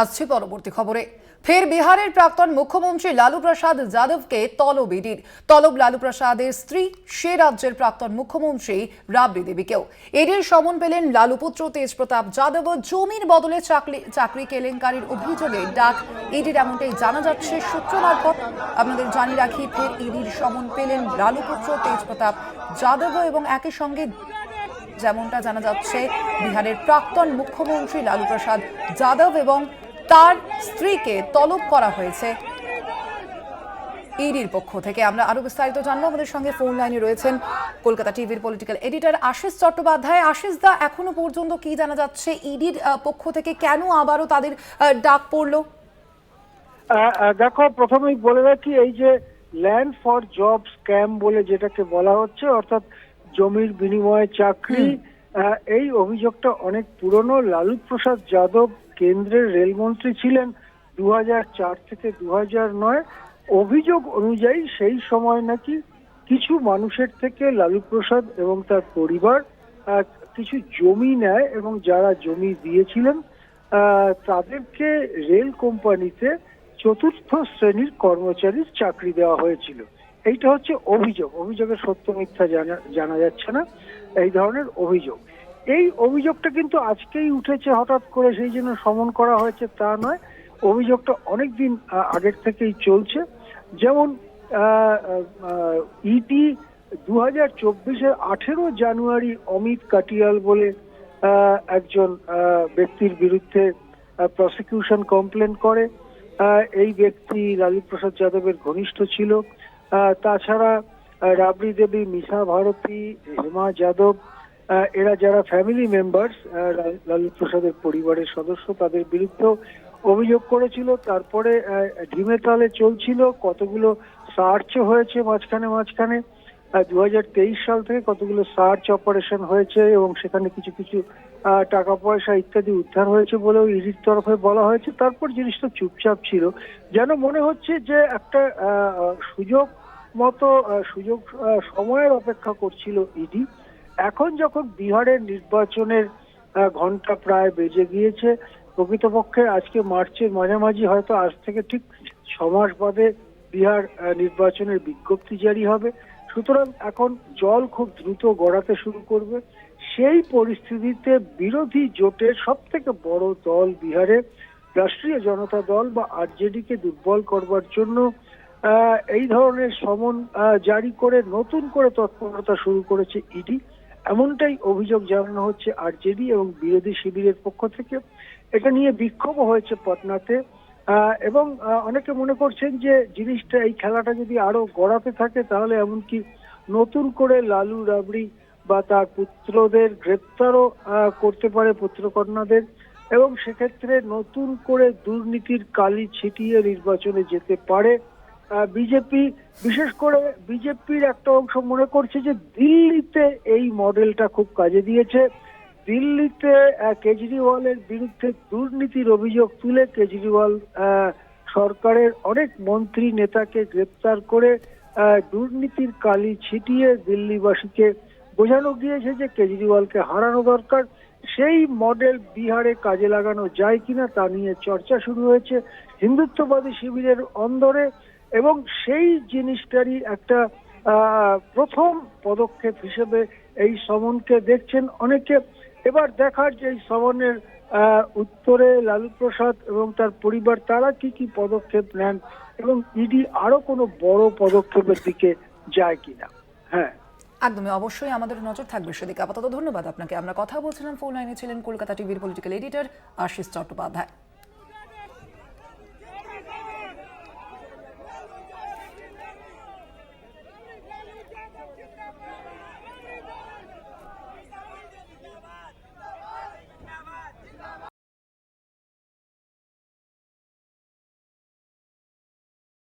আসছে পরবর্তী খবরে। ফের বিহারের প্রাক্তন মুখ্যমন্ত্রী লালু প্রসাদ যাদবকে তলব তলব লালু প্রসাদের স্ত্রী, সে রাজ্যের প্রাক্তন মুখ্যমন্ত্রী রাবড়ি দেবীকেও। ইডির সমন পেলেন লালু পুত্র তেজপ্রতাপ যাদব। জমির বদলে চাকরি চাকরি কেলেঙ্কারির অভিযোগে ডাক। ইডির এমনটাই জানা যাচ্ছে সূত্র মারফত। আপনাদের জানিয়ে রাখি, ফের ইডির সমন পেলেন লালু পুত্র তেজপ্রতাপ যাদব এবং একই সঙ্গে যেমনটা জানা যাচ্ছে, বিহারের প্রাক্তন মুখ্যমন্ত্রী লালু প্রসাদ যাদব এবং তার স্ত্রীকে তলব করা হয়েছে। ইডির পক্ষ থেকে আমরা আরও বিস্তারিত জানব। আমাদের সঙ্গে ফোন লাইনে রয়েছেন কলকাতা টিভির পলিটিক্যাল এডিটর আশিস চট্টোপাধ্যায়। আশিস দা এখনও পর্যন্ত কি জানা যাচ্ছে ইডির পক্ষ থেকে কেন আবারও তাদের ডাক পড়ল? দেখো প্রথমেই বলে রাখি এই যে ল্যান্ড ফর জব স্ক্যাম বলে যেটাকে বলা হচ্ছে অর্থাৎ জমির বিনিময়ে চাকরি এই অভিযোগটা অনেক পুরনো। লালু প্রসাদ যাদব কেন্দ্রের রেলমন্ত্রী ছিলেন দু থেকে দু অভিযোগ অনুযায়ী সেই সময় নাকি কিছু মানুষের থেকে লালু প্রসাদ এবং তার পরিবার কিছু জমি নেয় এবং যারা জমি দিয়েছিলেন তাদেরকে রেল কোম্পানিতে চতুর্থ শ্রেণির কর্মচারীর চাকরি দেওয়া হয়েছিল। এইটা হচ্ছে অভিযোগ। অভিযোগের সত্য মিথ্যা জানা জানা যাচ্ছে না। এই ধরনের অভিযোগ। এই অভিযোগটা কিন্তু আজকেই উঠেছে হঠাৎ করে, সেই জন্য সমন করা হয়েছে তা নয়। অভিযোগটা অনেকদিন আগের থেকেই চলছে। যেমন ইডি দু হাজার চব্বিশের আঠেরো জানুয়ারি অমিত কাটিয়াল বলে একজন ব্যক্তির বিরুদ্ধে প্রসিকিউশন কমপ্লেন করে। এই ব্যক্তি লালু প্রসাদ যাদবের ঘনিষ্ঠ ছিল। তাছাড়া রাবড়ি দেবী, মিশা ভারতী, হেমা যাদব এরা যারা ফ্যামিলি মেম্বার্স লালু প্রসাদের পরিবারের সদস্য, তাদের বিরুদ্ধে অভিযোগ করেছিল। তারপরে ঢিমে তালে চলছিল। কতগুলো সার্চও হয়েছে মাঝখানে মাঝখানে। দুহাজার তেইশ সাল থেকে কতগুলো সার্চ অপারেশন হয়েছে এবং সেখানে কিছু কিছু টাকা পয়সা ইত্যাদি উদ্ধার হয়েছে বলেও ইডির তরফে বলা হয়েছে। তারপর জিনিসটা চুপচাপ ছিল। যেন মনে হচ্ছে যে একটা সুযোগ মতো সুযোগ সময়ের অপেক্ষা করছিল ইডি। এখন যখন বিহারের নির্বাচনের ঘণ্টা প্রায় বেজে গিয়েছে, প্রকৃতপক্ষে আজকে মার্চের মাঝামাঝি হয়তো আজ থেকে ঠিক ছ মাস বাদে বিহার নির্বাচনের বিজ্ঞপ্তি জারি হবে। সুতরাং এখন জল খুব দ্রুত গড়াতে শুরু করবে। সেই পরিস্থিতিতে বিরোধী জোটের সব থেকে বড় দল বিহারে রাষ্ট্রীয় জনতা দল বা আরজেডি কে দুর্বল করবার জন্য এই ধরনের সমন জারি করে নতুন করে তৎপরতা শুরু করেছে ইডি। এমনটাই অভিযোগ জানানো হচ্ছে আরজেডি এবং বিরোধী শিবিরের পক্ষ থেকে। এটা নিয়ে বিক্ষোভ হয়েছে পাটনাতে এবং অনেকে মনে করছেন যে জিনিসটা এই খেলাটা যদি আরও গড়াতে থাকে তাহলে এমনকি নতুন করে লালু রাবড়ি বা তার পুত্রদের গ্রেপ্তারও করতে পারে পুত্রকন্যাদের এবং সেক্ষেত্রে নতুন করে দুর্নীতির কালি ছিটিয়ে নির্বাচনে যেতে পারে। বিজেপি বিশেষ করে বিজেপির একটা অংশ মনে করছে যে দিল্লিতে এই মডেলটা খুব কাজে দিয়েছে। দিল্লিতে কেজরিওয়ালের বিরুদ্ধে দুর্নীতির অভিযোগ তুলে কেজরিওয়াল সরকারের অনেক মন্ত্রী নেতাকে গ্রেপ্তার করে দুর্নীতির কালি ছিটিয়ে দিল্লিবাসীকে বোঝানো গিয়েছে যে কেজরিওয়ালকে হারানো দরকার। সেই মডেল বিহারে কাজে লাগানো যায় কিনা তা নিয়ে চর্চা শুরু হয়েছে। হিন্দুত্ববাদী শিবিরের অন্দরে এবং সেই জিনিসটারই একটা প্রথম পদক্ষেপ হিসেবে এই সমনকে দেখছেন অনেকে। এবার দেখার যে এই সমনের উত্তরে লালু প্রসাদ এবং তার পরিবার, তারা কি কি পদক্ষেপ নেন এবং ইডি আরও কোনো বড় পদক্ষেপের দিকে যায় কিনা? হ্যাঁ। একদমই। অবশ্যই আমাদের নজর থাকবে সেদিকে। আপাতত ধন্যবাদ আপনাকে। আমরা কথা বলছিলাম, ফোন লাইনে ছিলেন কলকাতা টিভির পলিটিক্যাল এডিটর আশিস চট্টোপাধ্যায়।